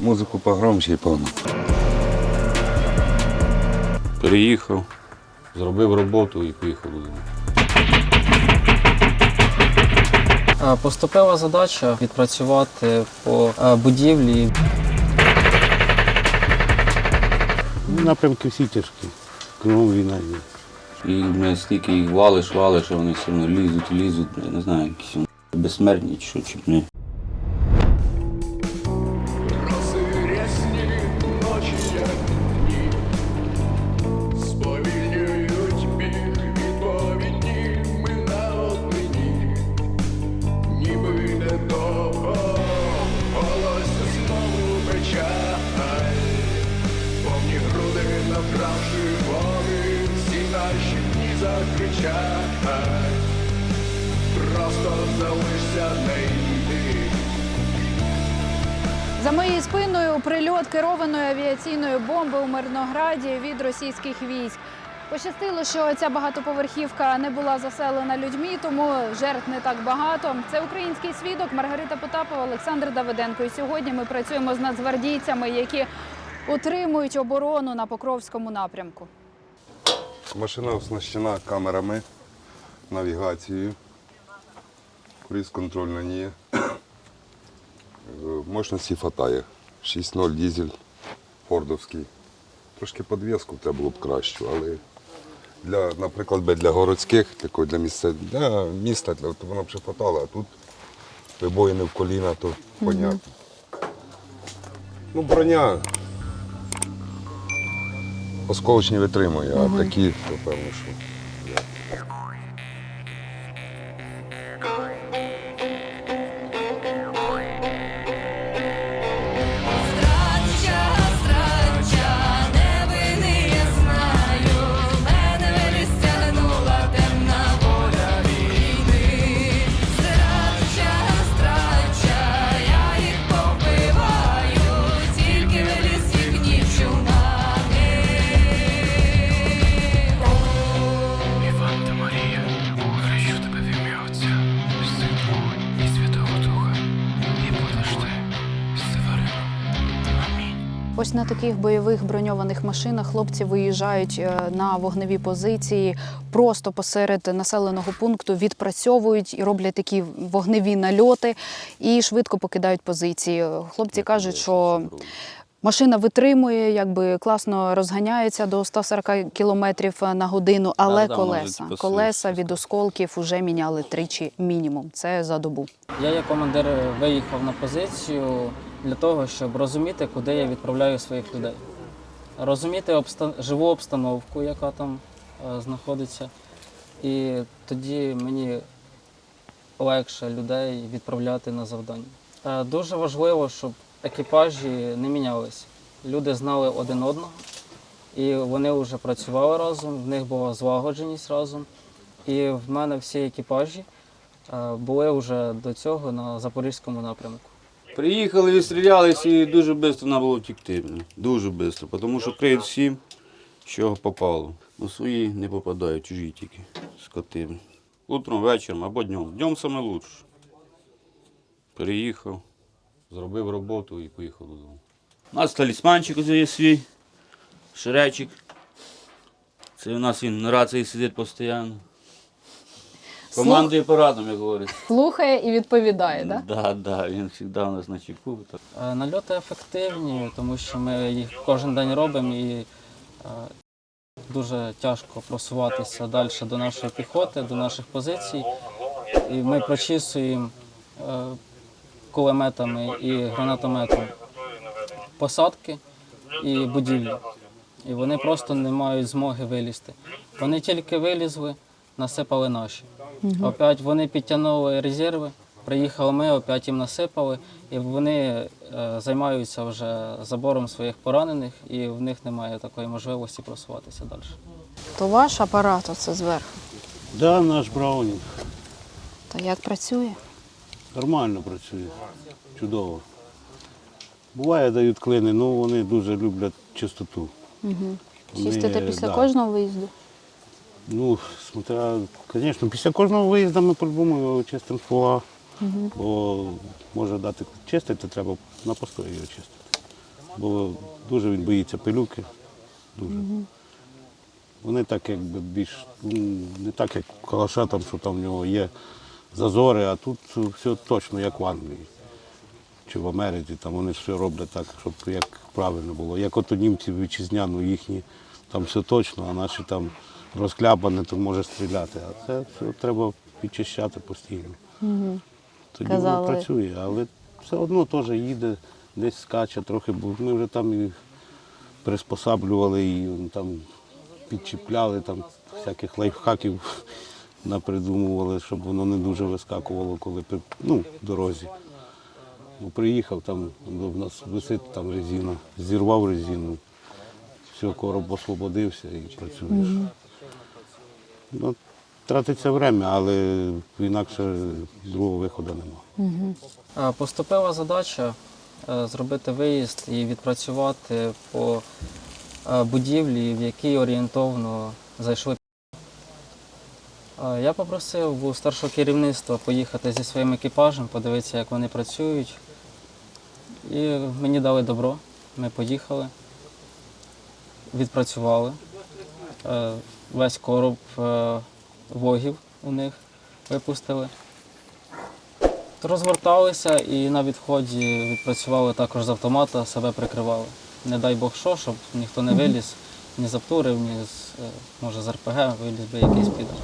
Музику погромче і повно. Переїхав, зробив роботу і поїхав додому. Поступила задача відпрацювати по будівлі. Напрямки всі тяжкі. Кругом війна є. І мене стільки їх валиш, валиш, а вони все одно лізуть, лізуть, я не знаю, якісь вони безсмертні чи що, чи не. Дні закричать, просто залишся не. За моєю спиною прильот керованої авіаційної бомби у Мирнограді від російських військ. Пощастило, що ця багатоповерхівка не була заселена людьми, тому жертв не так багато. Це український свідок Маргарита Потапова, Олександр Давиденко. І сьогодні ми працюємо з нацгвардійцями, які утримують оборону на Покровському напрямку. Машина оснащена камерами, навігацією. Круїз контроль на ній. Мощності хватає. 6.0 дизель фордовський. Трошки підвіску треба було б кращу, але для, наприклад, для городських, для місця, для міста, для, то воно б ще хватало, а тут вибоїни в коліна, то понятно. Ну, броня осколочні витримує, а такі, то певно, що. Ось на таких бойових броньованих машинах хлопці виїжджають е, на вогневі позиції просто посеред населеного пункту, відпрацьовують і роблять такі вогневі нальоти і швидко покидають позиції. Хлопці кажуть, що машина витримує, якби класно розганяється до 140 км на годину, але колеса, колеса від осколків вже міняли тричі мінімум. Це за добу. Я як командир виїхав на позицію для того, щоб розуміти, куди я відправляю своїх людей. Розуміти обста... живу обстановку, яка там е, знаходиться. І тоді мені легше людей відправляти на завдання. Е, дуже важливо, щоб екіпажі не мінялися. Люди знали один одного, і вони вже працювали разом, в них була злагодженість разом. І в мене всі екіпажі е, були вже до цього на запорізькому напрямку. Приїхали, відстрілялися і дуже швидко треба було втікти. Дуже швидко, тому що криють всім, що попало. Ну свої не попадають, чужі тільки скоти. Утром, вечором або днем. Днем саме лучше. Приїхав, зробив роботу і поїхав додому. У нас талісманчик є свій, ширечик. Це у нас він на рації сидить постійно. Командує порадом, як говорить. Слухає і відповідає, так? Да, да, він завжди у нас на чеку. Е, Нальоти ефективні, тому що ми їх кожен день робимо і е, дуже тяжко просуватися далі до нашої піхоти, до наших позицій. І ми прочісуємо е, кулеметами і гранатометом посадки і будівлі. І вони просто не мають змоги вилізти. Вони тільки вилізли, насипали наші. Опять вони підтягнули резерви, приїхали ми, опять їм насипали, і вони е, займаються вже забором своїх поранених, і в них немає такої можливості просуватися далі. То ваш апарат оце зверху. Да, наш Браунінг. То як працює? Нормально працює. Чудово. Буває, дають клини, ну вони дуже люблять чистоту. Вони, Чистите після да. кожного виїзду? Ну, смотря, звісно, після кожного виїзду ми по-любому його чистимо ствола. Бо може дати чистити, треба на постої його чистити. бо дуже він боїться пилюки. Дуже. Вони так якби більш м, не так, як калаша, там, що там в нього є зазори, а тут все точно, як в Англії чи в Америці, там вони все роблять так, щоб як правильно було. Як от у німців вітчизняно їхні, там все точно, а наші там розкляпане, то може стріляти. А це все треба підчищати постійно. Тоді Казали. воно працює, але все одно теж їде, десь скаче трохи, бо ми вже там і приспосаблювали, і там підчіпляли, там всяких лайфхаків напридумували, щоб воно не дуже вискакувало, коли при- ну, в дорозі. Ну, приїхав, там в нас висить там резина, зірвав резину, все, короб освободився і працюєш. Ну, тратиться время, але інакше другого виходу немає. Е, Поступила задача е, зробити виїзд і відпрацювати по е, будівлі, в якій орієнтовно зайшли. Я попросив у старшого керівництва поїхати зі своїм екіпажем, подивитися, як вони працюють. І мені дали добро. Ми поїхали, відпрацювали. Весь короб е, вогів у них випустили. Розгорталися і на відході відпрацювали також з автомата, себе прикривали. Не дай Бог що, щоб ніхто не виліз, ні з Аптурив, ні з, е, може, з РПГ виліз би якийсь підер.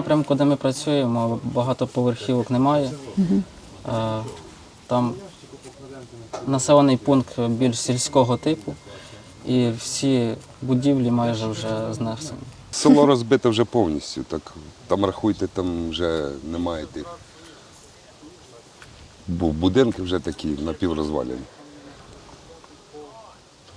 Напрямку, де ми працюємо, багатоповерхівок немає. Е, Там населений пункт більш сільського типу, і всі будівлі майже вже знесені. Село розбите вже повністю, так там рахуйте, там вже немає тих. Бо будинки вже такі напіврозвалені.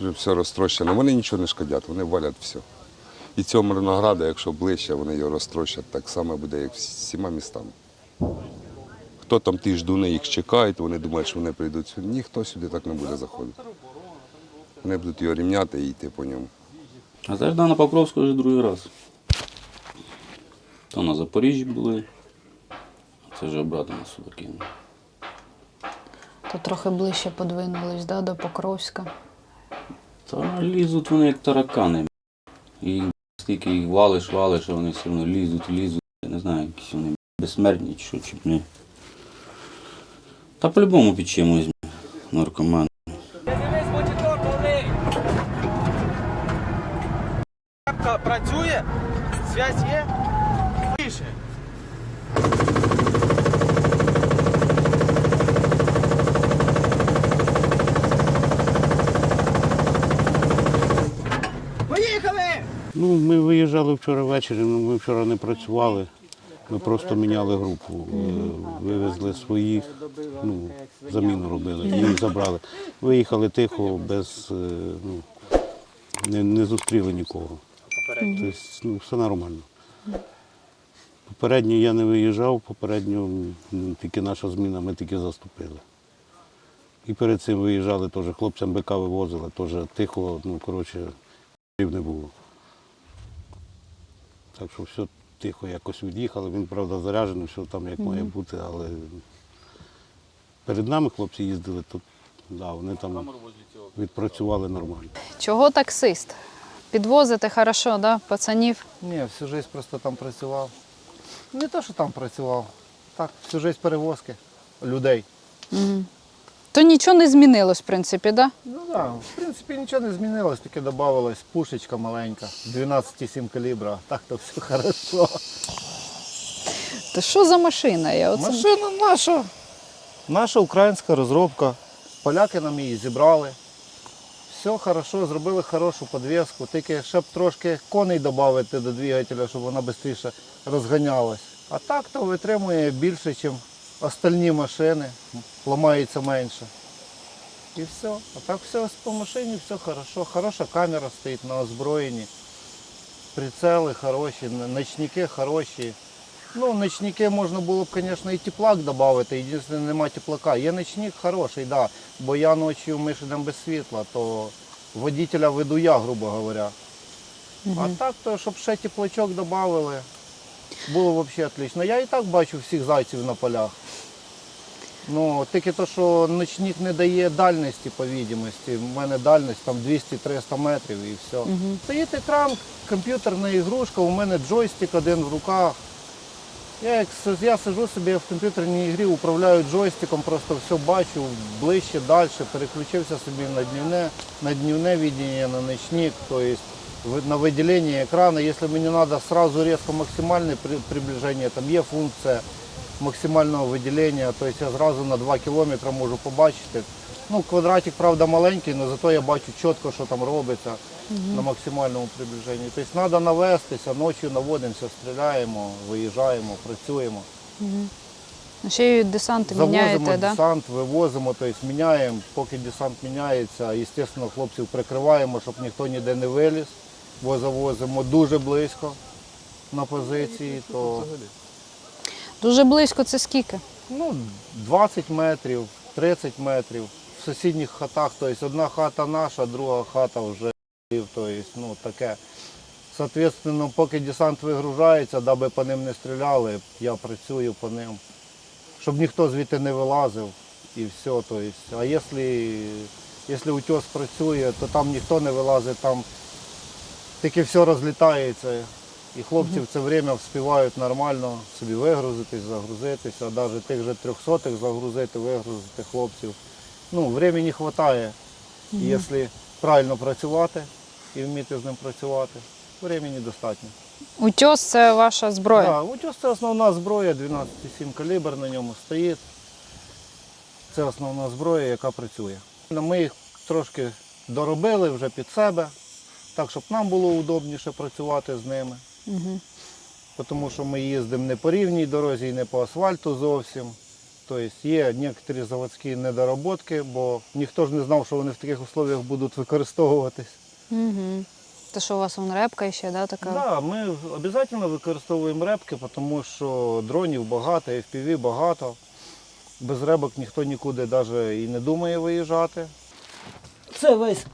Вже все розтрощено. Вони нічого не шкодять, вони валять все. І цього Мирнограда, якщо ближче, вони його розтрощать, так само буде, як всіма містами. Хто там ті ждуни їх чекають, вони думають, що вони прийдуть сюди. Ніхто сюди так не буде заходити. Вони будуть його рівняти і йти по ньому. А це ж на Покровську вже другий раз. То на Запоріжжі були, а це вже обратно на сюди кинули. То трохи ближче подвинулись да, до Покровська. Та лізуть вони як таракани. І скільки їх валиш, валиш, а вони все одно лізуть, лізуть. Я не знаю, якісь вони безсмертні чи що, чи не. Та по-любому під чимось наркоман. працює, зв'язь є. Більше. Поїхали! Ну, ми виїжджали вчора ввечері, ну, ми вчора не працювали. Ми просто міняли групу, е, вивезли своїх, ну, заміну робили, їх забрали. Виїхали тихо, без, е, ну, не, не зустріли нікого. Тобто, ну, все нормально. Попередньо я не виїжджав, попередньо тільки наша зміна, ми тільки заступили. І перед цим виїжджали теж хлопцям БК вивозили, теж тихо, ну, коротше, не було. Так що все тихо якось від'їхали. Він, правда, заряджений, все там як має бути, але перед нами хлопці їздили, то да, вони там відпрацювали нормально. Чого таксист? Підвозите хорошо, да, пацанів? Ні, всю життя просто там працював. Не те, що там працював, так, всю життя перевозки людей. Угу. То нічого не змінилось, в принципі, да? Ну так, да, в принципі нічого не змінилось, тільки додавалась пушечка маленька, 12,7 калібра, так то все хорошо. То що за машина? Я оце... Машина наша. Наша українська розробка. Поляки нам її зібрали. Все хорошо, зробили хорошу підвіску, тільки ще б трошки коней додати до двигателя, щоб вона швидше розганялась. А так то витримує більше, ніж остальні машини, ламається менше. І все. А так все по машині, все хорошо. Хороша камера стоїть на озброєнні. Прицели хороші, ночники хороші. Ну, ночники можна було б, звісно, і теплак додати, єдине, нема теплака. Є ночник хороший, да, бо я ночі ми ж йдемо без світла, то водителя веду я, грубо говоря. А так, то, щоб ще теплачок додали, було взагалі отлично. Я і так бачу всіх зайців на полях. Ну, тільки то, що ночник не дає дальності по відомості. У мене дальність там 200-300 метрів і все. Стоїть екран, комп'ютерна ігрушка, у мене джойстик один в руках. Я як я сижу собі в комп'ютерній ігрі, управляю джойстиком, просто все бачу ближче, далі, переключився собі на дневне, на дневне видіння, на ночник, тобто на виділення екрану. Якщо мені треба сразу різко максимальне приближення, там є функція максимального виділення, тобто я зразу на 2 кілометри можу побачити. Ну, квадратик, правда, маленький, але зато я бачу чітко, що там робиться на максимальному приближенні. Тобто треба навестися, ночі наводимося, стріляємо, виїжджаємо, працюємо. Ще й Завозимо міняєте, да? десант, вивозимо, тобто міняємо, поки десант міняється, звісно, хлопців прикриваємо, щоб ніхто ніде не виліз, бо завозимо дуже близько на позиції, то Дуже близько це скільки? ну, 20 метрів, 30 метрів. В сусідніх хатах, тобто одна хата наша, друга хата вже, тобто, ну, таке. Соответственно, поки десант вигружається, даби по ним не стріляли, я працюю по ним, щоб ніхто звідти не вилазив і все. Тобто. А якщо, якщо працює, то там ніхто не вилазить, там тільки все розлітається. І хлопці в це время вспівають нормально собі вигрузитись, загрузитися, навіть тих же трьохсотих загрузити, вигрузити хлопців. Ну, времени вистачає, якщо правильно працювати і вміти з ним працювати. Времени достатньо. Утьос це ваша зброя. Да, утес це основна зброя, 12,7 калібр на ньому стоїть. Це основна зброя, яка працює. Ми їх трошки доробили вже під себе, так щоб нам було удобніше працювати з ними. Угу. Тому що ми їздимо не по рівній дорозі і не по асфальту зовсім. Тобто є некоторі заводські недоработки, бо ніхто ж не знав, що вони в таких условиях будуть використовуватись. Угу. Те, що у вас вон репка ще, да, така? Так, да, ми обов'язково використовуємо репки, тому що дронів багато, FPV багато. Без ребок ніхто нікуди навіть і не думає виїжджати. Це весь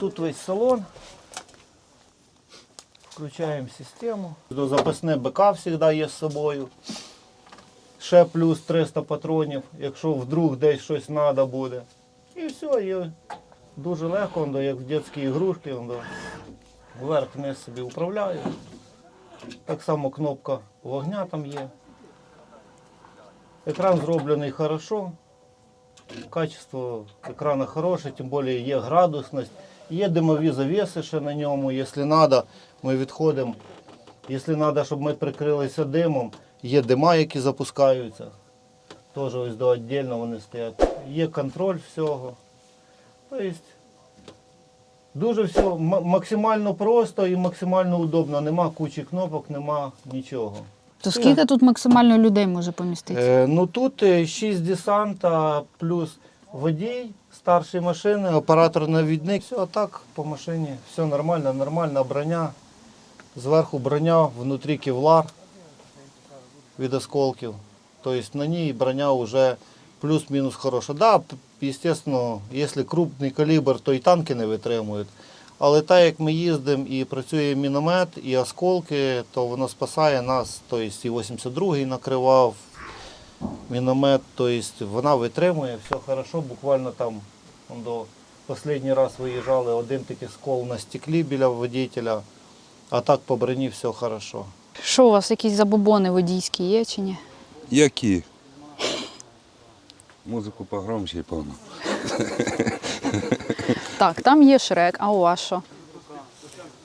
тут весь салон. Включаємо систему. Запасне БК завжди є з собою. Ще плюс 300 патронів, якщо вдруг десь щось треба буде. І все, є дуже легко, воно, як в дитячій ігрушці. воно, Вверх-вниз собі управляю. Так само кнопка вогня там є. Екран зроблений хорошо. Качество екрану хороше, тим більше є градусність. Є димові завіси ще на ньому. Якщо треба, ми відходимо. Якщо треба, щоб ми прикрилися димом, є дима, які запускаються. Теж ось до віддільно вони стоять. Є контроль всього. Тобто дуже все максимально просто і максимально удобно. Нема кучі кнопок, нема нічого. То скільки тут максимально людей може поміститися? Е, ну тут 6 десанта плюс водій старшої машини, оператор навідник. Все, так по машині все нормально, нормальна броня. Зверху броня, внутрі кевлар від осколків. Тобто на ній броня вже плюс-мінус хороша. Да, звісно, якщо крупний калібр, то і танки не витримують. Але так як ми їздимо і працює міномет, і осколки, то воно спасає нас. Тобто і 82-й накривав міномет, тобто вона витримує, все хорошо, буквально там до останній раз виїжджали, один такий скол на стеклі біля водителя, а так по броні все хорошо. Що у вас, якісь забобони водійські є чи ні? Які? Музику погромче погнав. Так, там є шрек, а у вас що?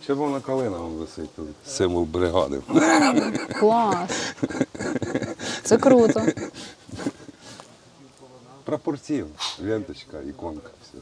Червона калина вон висить тут. Символ бригади. Клас. Це круто. Пропорційно. Ленточка, іконка, все.